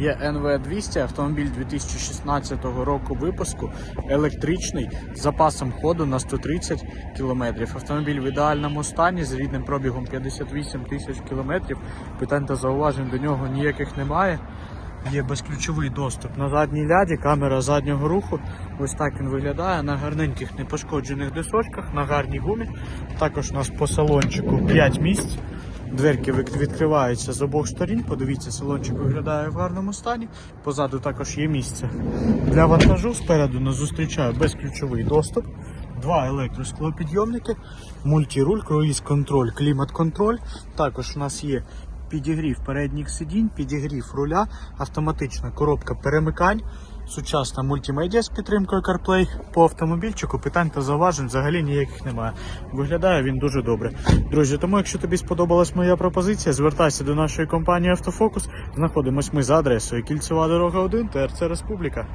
є НВ200, автомобіль 2016 року випуску, електричний, з запасом ходу на 130 км. Автомобіль в ідеальному стані з рідним пробігом 58 тисяч км. Питань та зауважень до нього ніяких немає. Є безключовий доступ на задній ляді, камера заднього руху. Ось так він виглядає на гарненьких непошкоджених дисочках, на гарній гумі. Також у нас по салончику 5 місць. Дверки відкриваються з обох сторін. Подивіться, салончик виглядає в гарному стані. Позаду також є місце. Для вантажу спереду нас зустрічає безключовий доступ. Два електросклопідйомники, мультируль, круїз-контроль, клімат-контроль. Також у нас є підігрів передніх сидінь, підігрів руля, автоматична коробка перемикань, сучасна мультимедіа з підтримкою CarPlay. По автомобільчику питань та зауважень взагалі ніяких немає. Виглядає він дуже добре. Друзі, тому якщо тобі сподобалась моя пропозиція, звертайся до нашої компанії Автофокус. Знаходимось ми за адресою Кільцева дорога 1, ТРЦ Республіка.